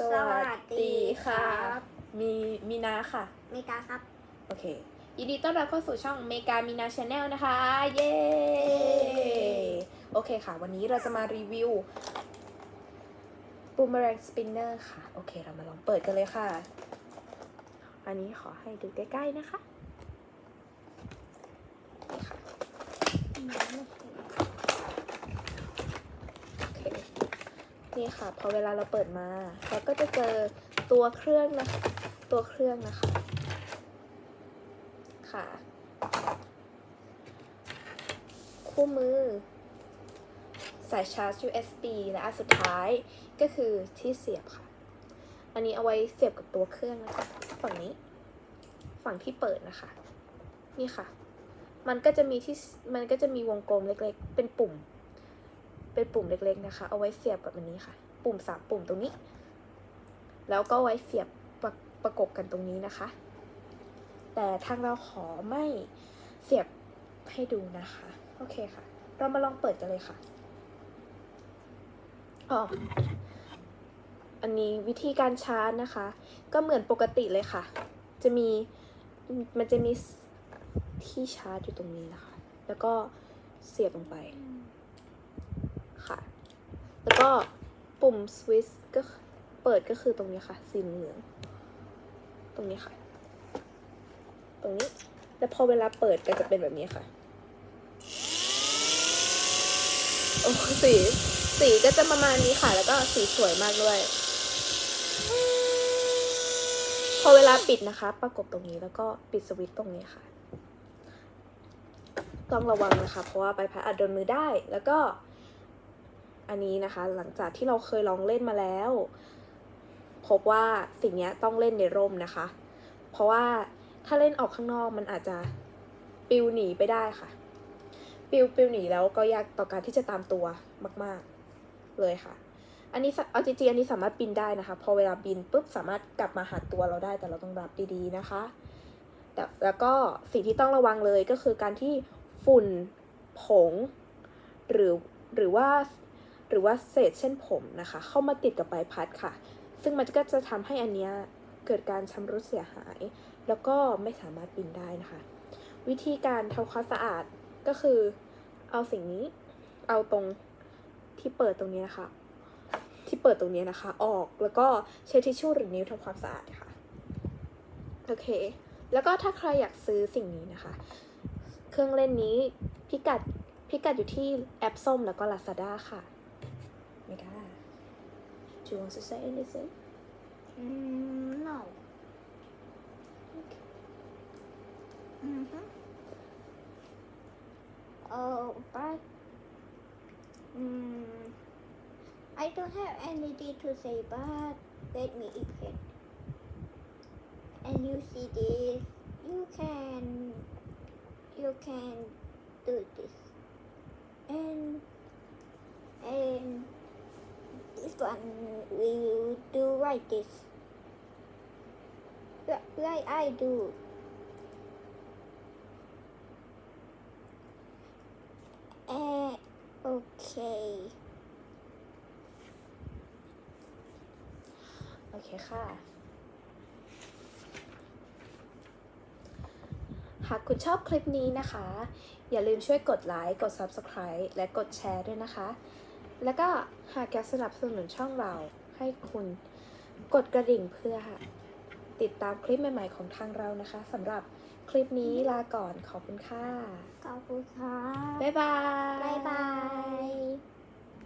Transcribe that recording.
สวัสดีครับมีมีนาค่ะ เมกาครับ โอเค ยินดีต้อนรับเข้าสู่ช่องเมกามีนาชาแนลนะคะ เย้ โอเคค่ะ วันนี้เราจะมารีวิว Boomerang Spinner ค่ะ โอเค เรามาลองเปิดกันเลยค่ะ อันนี้ขอให้ดูใกล้ ๆ นะคะ นี่ค่ะ โอเค นี่ค่ะ พอเวลาเราเปิดมา เราก็จะเจอตัวเครื่องนะคะ ตัวเครื่องนะคะ ค่ะ คู่มือ สายชาร์จ USB และอันสุดท้ายก็คือที่เสียบค่ะ อันนี้เอาไว้เสียบกับตัวเครื่องนะคะฝั่งนี้ ฝั่งที่เปิดนะคะ นี่ค่ะ มันก็จะมีที่ มันก็จะมีวงกลมเล็กๆ เป็นปุ่ม เป็นปุ่มเล็กๆนะคะ เอาไว้เสียบกับอันนี้ค่ะ ปุ่มสามปุ่มตรงนี้ แล้วก็ไว้เสียบประประกบกันตรงนี้นะคะ แต่ทางเราขอไม่เสียบให้ดูนะคะ โอเคค่ะ เรามาลองเปิดกันเลยค่ะอ๋ออันนี้วิธีการชาร์จนะคะ ก็เหมือนปกติเลยค่ะ จะมีมันจะมีที่ชาร์จอยู่ตรงนี้นะคะ แล้วก็เสียบลงไป ค่ะ แล้วก็ปุ่มสวิตช์ก็เปิดก็คือตรงนี้ค่ะ สีเหลือง ตรงนี้ค่ะ ตรงนี้ แล้วพอเวลาเปิดก็จะเป็นแบบนี้ค่ะ โอ้สี สีก็จะประมาณนี้ค่ะ แล้วก็สีสวยมากด้วย พอเวลาปิดนะคะ ประกบตรงนี้แล้วก็ปิดสวิตช์ตรงนี้ค่ะ ต้องระวังนะคะ เพราะว่าใบพัดอาจโดนมือได้ แล้วก็ อันนี้นะคะ หลังจากที่เราเคยลองเล่นมาแล้ว พบว่าสิ่งนี้ต้องเล่นในร่มนะคะ เพราะว่าถ้าเล่นออกข้างนอกมันอาจจะปิวหนีไปได้ค่ะ ปิวปิวหนีแล้วก็ยากต่อการที่จะตามตัวมาก ๆ เลยค่ะ อันนี้เอาจริงๆอันนี้สามารถบินได้นะคะ พอเวลาบินปุ๊บสามารถกลับมาหาตัวเราได้แต่เราต้องรับดีๆนะคะแต่แล้วก็สิ่งที่ต้องระวังเลยก็คือการที่ฝุ่นผง หรือหรือว่า หรือว่าเศษเส้นผมนะคะ เข้ามาติดกับใบพัดค่ะ ซึ่งมันก็จะทำให้อันเนี้ยเกิดการชำรุดเสียหาย แล้วก็ไม่สามารถบินได้นะคะ วิธีการทำความสะอาดก็คือเอาสิ่งนี้เอาตรงที่เปิดตรงนี้นะคะ ที่เปิดตรงนี้นะคะ ออกแล้วก็ใช้ทิชชู่หรือนิ้วทำความสะอาดค่ะโอเค แล้วก็ถ้าใครอยากซื้อสิ่งนี้นะคะ เครื่องเล่นนี้พิกัดพิกัดอยู่ที่แอปส้มแล้วก็ Lazada ค่ะไม่ได้ Do you want to say anything? Mm, no. Mm-hmm. Oh, but mm, I don't have anything to say, but let me explain. And you see this, you can, you can do this, one will do like this. Like I do. Eh, okay. โอเคค่ะ หากคุณชอบคลิปนี้นะคะ อย่าลืมช่วยกดไลค์ กด Subscribe และกดแชร์ด้วยนะคะ แล้วก็หากอยากสนับสนุนช่องเราให้คุณกดกระดิ่งเพื่อติดตามคลิปใหม่ ๆ ของทางเรานะคะสำหรับคลิปนี้ลาก่อนขอบคุณค่ะ ขอบคุณครับบ๊ายบาย บ๊ายบาย